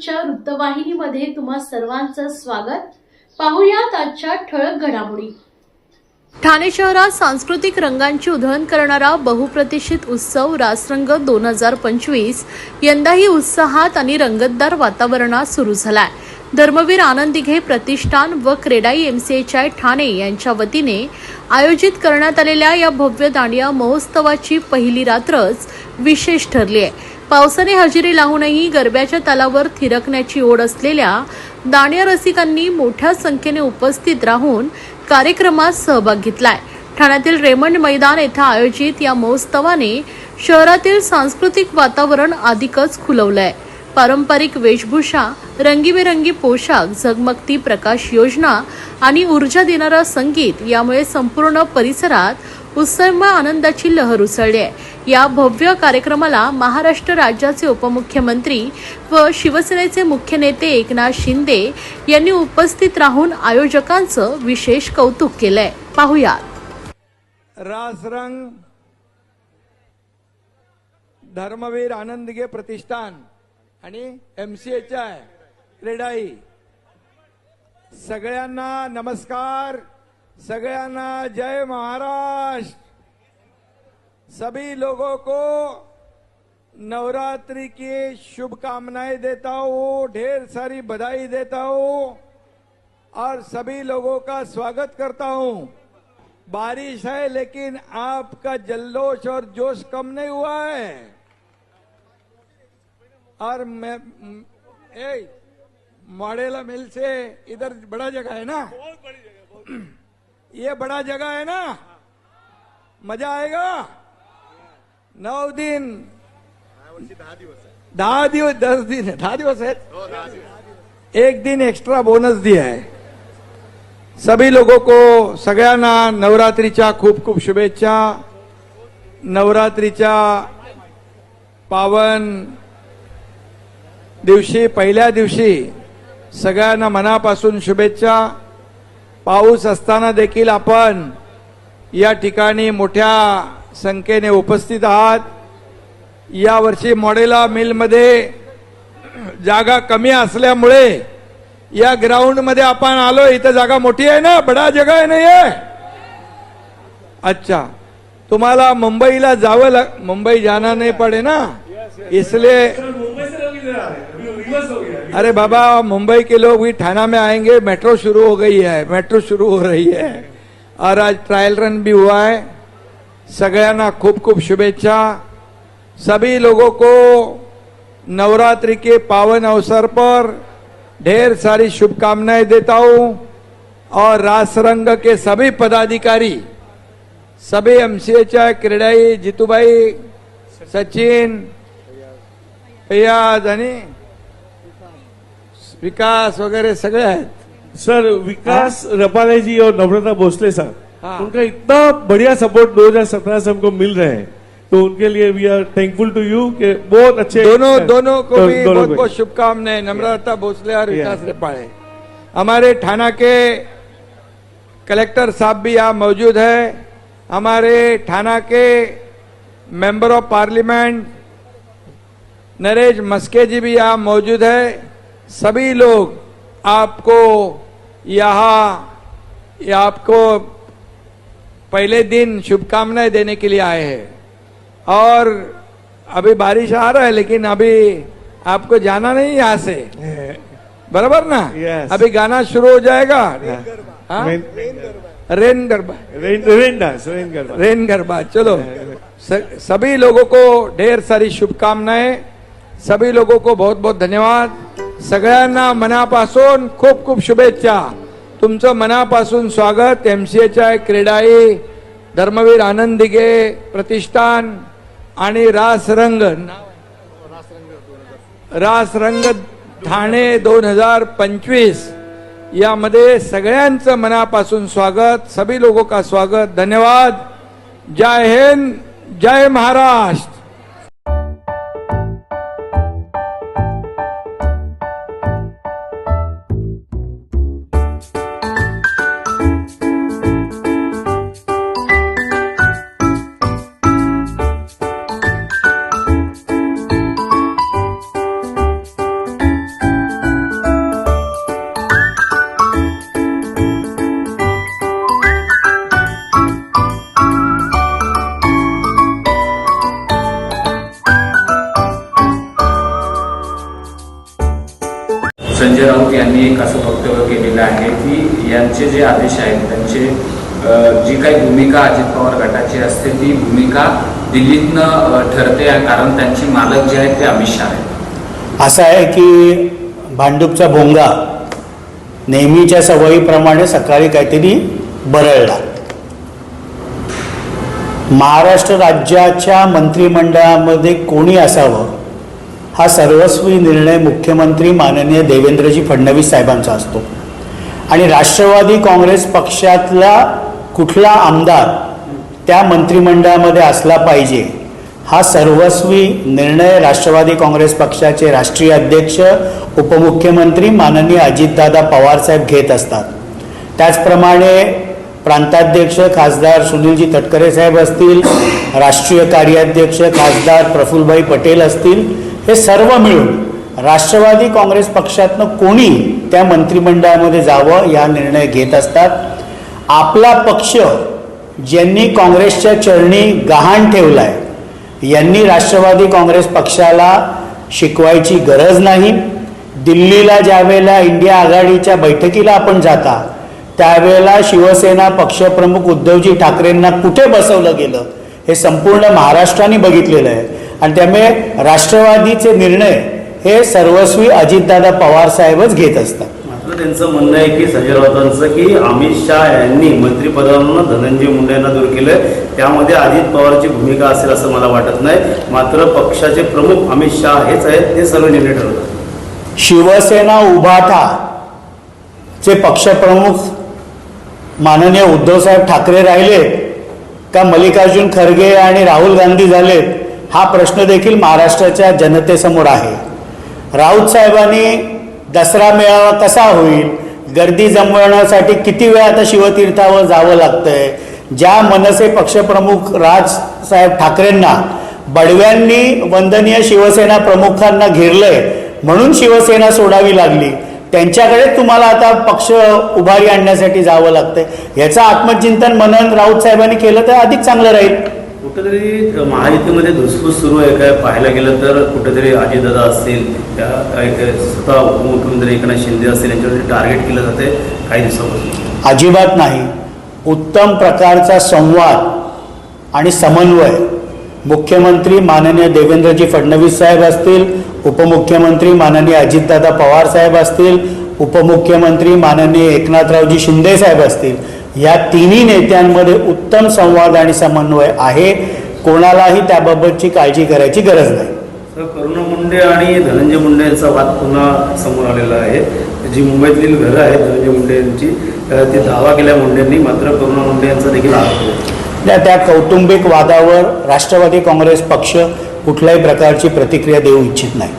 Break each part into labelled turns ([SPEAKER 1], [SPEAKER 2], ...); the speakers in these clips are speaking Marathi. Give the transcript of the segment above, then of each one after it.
[SPEAKER 1] न्यूजच्या वृत्तवाहिनीमध्ये तुम्हा सर्वांचं स्वागत. पाहुयात आजच्या ठळक घडामोडी. ठाणे शहरात सांस्कृतिक रंगांची उधळण करणारा बहुप्रतिष्ठित उत्सव रासरंग दोन हजार पंचवीस. यंदाही उत्साहात आणि रंगतदार वातावरणात सुरू झालाय. धर्मवीर आनंदिघे प्रतिष्ठान व क्रेडाई एमसीएचआय ठाणे यांच्या वतीने आयोजित करण्यात आलेल्या या भव्य दांडिया महोत्सवाची पहिली रात्रच विशेष ठरली आहे. पावसाने हजेरी लावूनही गरब्याच्या तालावर थिरकण्याची ओढ असलेल्या दाण्या रसिकांनी मोठ्या संख्येने उपस्थित राहून कार्यक्रमात सहभाग घेतलाय. ठाण्यातील रेमंड मैदान येथे आयोजित या महोत्सवाने शहरातील सांस्कृतिक वातावरण अधिकच खुलवलंय. पारंपरिक वेशभूषा रंगीबेरंगी पोशाख झगमगती प्रकाश योजना आणि ऊर्जा देणारं संगीत यामुळे संपूर्ण परिसरात उत्सवमय आनंदाची लहर उसळली आहे. या भव्य कार्यक्रमाला महाराष्ट्र राज्याचे उपमुख्यमंत्री व शिवसेनेचे मुख्य नेते एकनाथ शिंदे यांनी उपस्थित राहून आयोजकांचं विशेष कौतुक केलंय. पाहुयात.
[SPEAKER 2] रासरंग धर्मवीर आनंदगे प्रतिष्ठान आणि एम सी एच आय रेडाई. सगळ्यांना नमस्कार. सगळ्यांना जय महाराष्ट्र सभी लोगों को नवरात्रि की शुभकामनाएँ देता हूँ, ढेर सारी बधाई देता हूँ और सभी लोगों का स्वागत करता हूँ। बारिश है, लेकिन आपका जल्लोष और जोश कम नहीं हुआ है। और मैं, ए, मॉडेला मिल से इधर बड़ा जगह है ना? ये बड़ा जगह है ना। मजा आएगा। नौ दिन। दहा दिवस दस दिन है। दहा दिवस आहेत एक दिन एक्स्ट्रा बोनस दिया है। सभी लोगों को सगळ्यांना नवरात्रीच्या खूप खूप शुभेच्छा। नवरात्रीच्या पावन दिवशी पहिल्या दिवशी सगळ्यांना मनापासून शुभेच्छा। पाऊस असताना देखील आपण या ठिकाणी मोठ्या संख्येने उपस्थित आहात. यावर्षी मॉडेला मिलमध्ये जागा कमी असल्यामुळे या ग्राउंडमध्ये आपण आलो इथं जागा मोठी आहे ना? बडा जगा आहे ना ये अच्छा. तुम्हाला मुंबईला जावं लाग मुंबई जाना नहीं पड़े ना इसलिए अरे बाबा, मुंबई के लोग भी थाना में आएँगे, मेट्रो शुरू हो गई है, मेट्रो शुरू हो रही है। और आज ट्रायल रन भी हुआ है। सगळ्यांना खूप खूप शुभेच्छा। सभी लोगों को नवरात्रि के पावन अवसर पर ढेर सारी शुभकामनाएँ देता हूँ। और रासरंग के सभी पदाधिकारी, सभी एमसीएच क्रीडाई जितूबाई सचिन, फैयाज आणि विकास वगैरह सगळे आहेत.
[SPEAKER 3] सर विकास रपाले जी और नम्रता भोसले सर
[SPEAKER 2] हाँ।
[SPEAKER 3] उनका इतना बढ़िया सपोर्ट 2017 से हमको मिल रहे हैं। तो उनके लिए we are thankful to you कि बहुत अच्छे
[SPEAKER 2] दोनों दोनों को
[SPEAKER 3] दो-
[SPEAKER 2] भी
[SPEAKER 3] दोनों
[SPEAKER 2] बहुत बहुत शुभकामनाएँ नम्रता भोसले और विकास. रेपाड़े हमारे थाना के कलेक्टर साहब भी यहाँ मौजूद है। हमारे थाना के member of parliament Naresh Mhaske ji भी यहाँ मौजूद है। सभी लोग आपको यहाँ ये आपको पहले दिन शुभकामनाएँ देने के लिए आए हैं। और अभी बारिश आ रहा है लेकिन अभी आपको जाना नहीं यहाँ से। बराबर ना?
[SPEAKER 3] Yes.
[SPEAKER 2] अभी गाना शुरू हो जाएगा। हाँ?
[SPEAKER 3] Rain
[SPEAKER 2] garba
[SPEAKER 3] rain rain dance rain garba
[SPEAKER 2] rain garba चलो। स- सभी लोगों को ढेर सारी शुभकामनाएँ। सभी लोगों को बहुत बहुत धन्यवाद। सगळ्यांना मनापासून खूप खूप शुभेच्छा. तुमचं मनापासून स्वागत. M C I CREDAI Dharmveer आनंदिगे प्रतिष्ठान आणि रासरंग. रासरंग ठाणे दोन हजार पंचवीस. यामध्ये सगळ्यांचं मनापासून स्वागत. सभी लोगों का स्वागत. धन्यवाद. जय हिंद. जय महाराष्ट्र.
[SPEAKER 4] संजय राऊत यांनी एक असं वक्तव्य केलेलं आहे की यांचे जे आदेश आहेत त्यांचे जी काही भूमिका अजित पवार गटाची असते ती भूमिका दिल्लीतनं ठरते आहे कारण त्यांचे मालक जे आहेत ते अमित शहा आहेत.
[SPEAKER 5] असं आहे की भांडूपचा भोंगा नेहमीच्या सवयीप्रमाणे सकाळी काहीतरी बरळला. महाराष्ट्र राज्याच्या मंत्रिमंडळामध्ये कोणी असावं? हा सर्वस्वी निर्णय मुख्यमंत्री माननीय देवेंद्रजी फडणवीस साहेबांचा असतो. आणि राष्ट्रवादी काँग्रेस पक्षातला कुठला आमदार त्या मंत्रिमंडळामध्ये असला पाहिजे हा सर्वस्वी निर्णय राष्ट्रवादी काँग्रेस पक्षाचे राष्ट्रीय अध्यक्ष उपमुख्यमंत्री माननीय अजितदादा पवारसाहेब घेत असतात. त्याचप्रमाणे प्रांताध्यक्ष खासदार सुनीलजी तटकरे साहेब असतील राष्ट्रीय कार्याध्यक्ष खासदार प्रफुल्लभाई पटेल असतील हे सर्व मिळून राष्ट्रवादी काँग्रेस पक्षातनं कोणी त्या मंत्रिमंडळामध्ये जावं या निर्णय घेत असतात? आपला पक्ष ज्यांनी काँग्रेसच्या चरणी गहाण ठेवलाय यांनी राष्ट्रवादी काँग्रेस पक्षाला शिकवायची गरज नाही. दिल्लीला ज्यावेळेला इंडिया आघाडीच्या बैठकीला आपण जाता त्यावेळेला शिवसेना पक्षप्रमुख उद्धवजी ठाकरेंना कुठे बसवलं गेलं? हे संपूर्ण महाराष्ट्राने बघितलेलं आहे. आणि त्यामुळे राष्ट्रवादीचे निर्णय हे सर्वस्वी अजितदादा पवार साहेबच घेत असतात.
[SPEAKER 6] मात्र त्यांचं म्हणणं आहे की संजय राऊतांचं की अमित शहा यांनी मंत्रिपदावरून धनंजय मुंडे यांना दूर केलंय. त्यामध्ये अजित पवारची भूमिका असेल असं मला वाटत नाही. मात्र पक्षाचे प्रमुख अमित शहा हेच आहेत ते सर्व निर्णय ठरवतात.
[SPEAKER 5] शिवसेना उभाठा चे पक्षप्रमुख माननीय उद्धवसाहेब ठाकरे राहिले का मल्लिकार्जुन खरगे आणि राहुल गांधी झालेत? हा प्रश्न देखील महाराष्ट्राच्या जनतेसमोर आहे. राऊत साहेबांनी दसरा मेळावा कसा होईल गर्दी जमवण्यासाठी किती वेळ आता शिवतीर्थावर जावं लागतंय ज्या मनसे पक्षप्रमुख राजसाहेब ठाकरेंना बडव्यांनी वंदनीय शिवसेना प्रमुखांना घेरलंय म्हणून शिवसेना सोडावी लागली त्यांच्याकडे तुम्हाला आता पक्ष उभारी आणण्यासाठी जावं लागतंय. याचं आत्मचिंतन मनन राऊत साहेबांनी केलं तर अधिक चांगलं राहील.
[SPEAKER 6] कुठेतरी महायुतीमध्ये धुसफूस सुरू आहे काय पाहायला गेलं तर कुठेतरी अजितदादा असतील त्या काही काही स्वतः उपमुख्यमंत्री एकनाथ शिंदे असतील यांच्यावरती टार्गेट केलं जाते काही दिवसापासून.
[SPEAKER 5] अजिबात नाही. उत्तम प्रकारचा संवाद आणि समन्वय. मुख्यमंत्री माननीय देवेंद्रजी फडणवीस साहेब असतील उपमुख्यमंत्री माननीय अजितदादा पवार साहेब असतील उपमुख्यमंत्री माननीय एकनाथरावजी शिंदे साहेब असतील. या तिन्ही नेत्यांमध्ये उत्तम संवाद आणि समन्वय आहे. कोणालाही त्याबाबतची काळजी करायची गरज नाही.
[SPEAKER 6] करुणा मुंडे आणि धनंजय मुंडे यांचा वाद पुन्हा समोर आलेला आहे. जी मुंबईतली घरं आहेत धनंजय मुंडे यांची ती दावा केल्या मुंडेंनी मात्र करुणा मुंडे यांचा देखील आरोप
[SPEAKER 5] त्या कौटुंबिक वादावर राष्ट्रवादी काँग्रेस पक्ष कुठल्याही प्रकारची प्रतिक्रिया देऊ इच्छित नाही.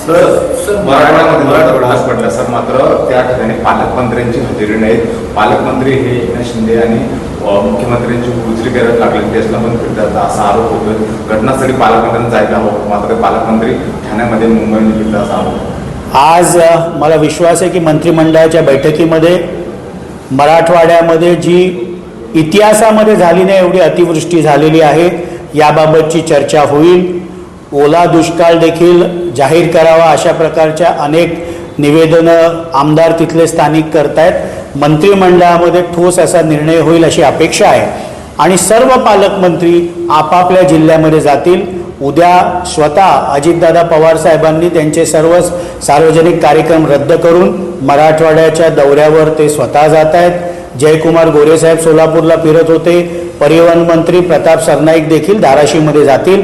[SPEAKER 7] सर मराठवाड्यामध्ये मराठा भाग पडला. सर मात्र त्या ठिकाणी पालकमंत्र्यांची हजेरी नाहीत पालकमंत्री हे एकनाथ शिंदे आणि मुख्यमंत्र्यांची उजरी करत लागले त्याला पण फिरतात असा आरोप होतोय. घटनास्थळी पालकमंत्र्यांना जायला हवं मात्र पालकमंत्री ठाण्यामध्ये मुंबईने फिरतात असा आरोप
[SPEAKER 5] आज मला विश्वास आहे की मंत्रिमंडळाच्या बैठकीमध्ये मराठवाड्यामध्ये जी इतिहासामध्ये झाली नाही एवढी अतिवृष्टी झालेली आहे याबाबतची चर्चा होईल. ओला दुष्काळ देखील जाहीर करावा अशा प्रकारच्या अनेक निवेदनं आमदार तिथले स्थानिक करतायत. मंत्रिमंडळामध्ये ठोस असा निर्णय होईल अशी अपेक्षा आहे. आणि सर्व पालकमंत्री आपापल्या जिल्ह्यामध्ये जातील. उद्या स्वतः अजितदादा पवार साहेबांनी त्यांचे सर्व सार्वजनिक कार्यक्रम रद्द करून मराठवाड्याच्या दौऱ्यावर ते स्वतः जात आहेत जयकुमार गोरेसाहेब सोलापूरला फिरत होते. परिवहन मंत्री प्रताप सरनाईक देखील धाराशिवमध्ये जातील.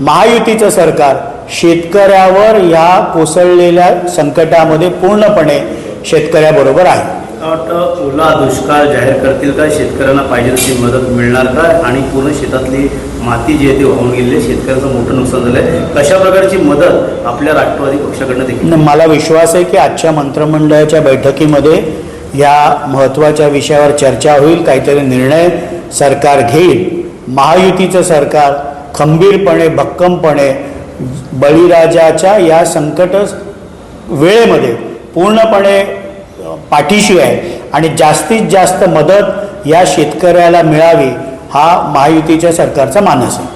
[SPEAKER 5] महायुतीचं सरकार शेतकऱ्यावर या कोसळलेल्या संकटामध्ये पूर्णपणे शेतकऱ्याबरोबर आहे.
[SPEAKER 6] मला वाटतं ओला दुष्काळ जाहीर करतील का? शेतकऱ्यांना पाहिजे तशी मदत मिळणार का? आणि पूर्ण शेतातली माती जी आहे ती वाहून गेलेली आहे. शेतकऱ्यांचं मोठं नुकसान झालं आहे कशा प्रकारची मदत आपल्या राष्ट्रवादी पक्षाकडनं देखील?
[SPEAKER 5] मला विश्वास आहे की आजच्या मंत्रिमंडळाच्या बैठकीमध्ये या महत्त्वाच्या विषयावर चर्चा होईल काहीतरी निर्णय सरकार घेईल. महायुतीचं सरकार खंबीरपणे भक्कमपणे बळीराजाच्या या संकट वेळेमध्ये पूर्णपणे पाठीशी आहे आणि जास्तीत जास्त मदत या शेतकऱ्याला मिळावी हा महायुतीच्या सरकारचा मानस आहे.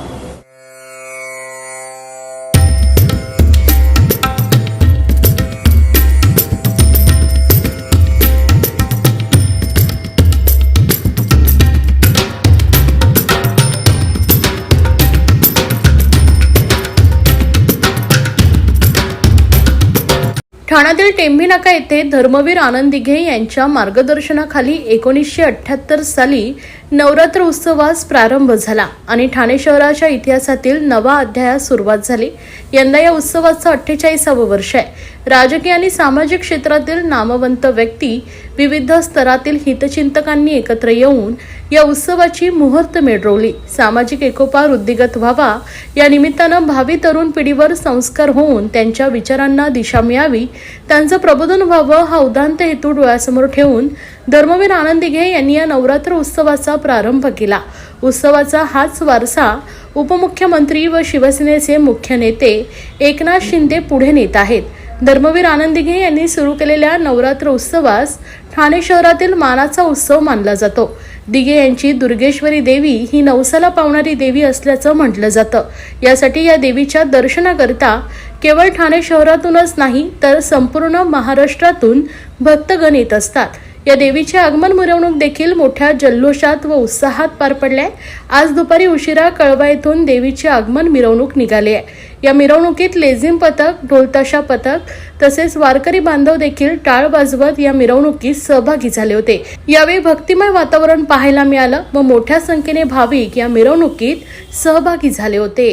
[SPEAKER 1] ठाण्यातील टेंभी नाका येथे धर्मवीर आनंद दिघे यांच्या मार्गदर्शनाखाली एकोणीसशे अठ्ठ्याहत्तर साली नवरात्र उत्सवास प्रारंभ झाला आणि ठाणे शहराच्या इतिहासातील नवा अध्यायास सुरुवात झाली. यंदा या उत्सवाचं अठ्ठेचाळीसावं वर्ष आहे. राजकीय आणि सामाजिक क्षेत्रातील नामवंत व्यक्ती विविध स्तरातील हितचिंतकांनी एकत्र येऊन या उत्सवाची मुहूर्त रोवली सामाजिक एकोपा वृद्धिगत व्हावा या निमित्तानं भावी तरुण पिढीवर संस्कार होऊन त्यांच्या विचारांना दिशा मिळावी त्यांचं प्रबोधन व्हावं हा उदांत हेतू डोळ्यासमोर ठेवून धर्मवीर आनंद दिघे यांनी या नवरात्र उत्सवाचा प्रारंभ केला. उत्सवाचा हाच वारसा उपमुख्यमंत्री व शिवसेनेचे मुख्य नेते एकनाथ शिंदे पुढे नेत आहेत. धर्मवीर आनंद दिघे यांनी सुरू केलेल्या नवरात्र उत्सवास ठाणे शहरातील मानाचा उत्सव मानला जातो. दिघे यांची दुर्गेश्वरी देवी ही नवसाला पावणारी देवी असल्याचं म्हटलं जातं. यासाठी या देवीच्या दर्शनाकरता केवळ ठाणे शहरातूनच नाही तर संपूर्ण महाराष्ट्रातून भक्तगण येत असतात. या देवीचे आगमन मिरवणूक देखील मोठ्या जल्लोषात व उत्साहात पार पडल्या आज दुपारी उशिरा कळवा येथून देवीचे आगमन मिरवणूक निघाली आहे. या मिरवणुकीत लेझिम पथक ढोलताशा पथक तसेच वारकरी बांधव देखील टाळ वाजवत या मिरवणुकीत सहभागी झाले होते. यावेळी भक्तिमय वातावरण पाहायला मिळालं व मोठ्या संख्येने भाविक या मिरवणुकीत सहभागी झाले होते.